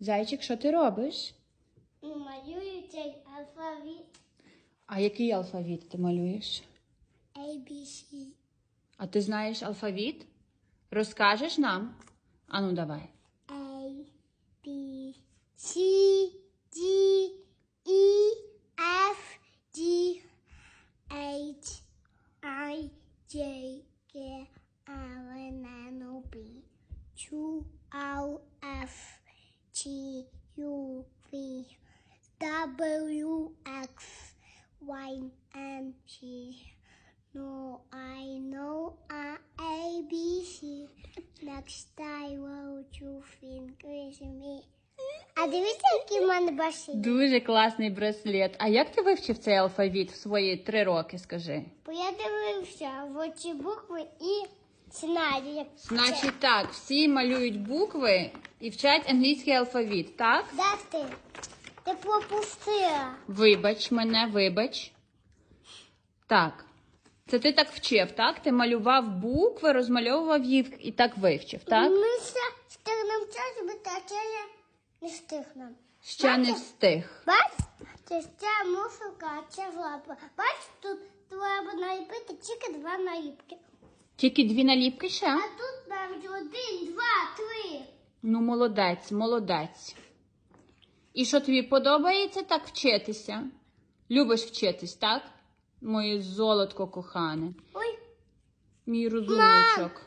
Зайчик, що ти робиш? Малюю цей алфавіт А який алфавіт ти малюєш? ABC. А ти знаєш алфавіт? Розкажеш нам? Ану, давай. A, B, C, D, E, F, G, H, I, J, K, L, N, O, P, Q, R, F, T, U, V, W, X, Y, and Z. No, I know uh, A, B, C. Next I will do fingers me. А дивіться, який в мене басейн. Дуже класний браслет. А як ти вивчив цей алфавіт в свої три роки, скажи? Бо я дивився в оці букви і як Значить так, всі малюють букви і вчать англійський алфавіт, так? Де ти? Ти пропустила. Вибач мене, вибач. Так. Це ти так вчив, так? Ти малював букви, розмальовував їх і так вивчив, так? Ми ще встигнемо час, бо тачеля не встигнемо. Ще не встиг. Бач, це ще мусорка, а це лапа. Бач, тут треба наліпити тільки два наліпки. Тільки дві наліпки ще? А тут навіть один, два, три. Ну, молодець, молодець. І що тобі подобається так вчитися? Любиш вчитись, так? Моє золотко кохане, Ой, мій розумничок.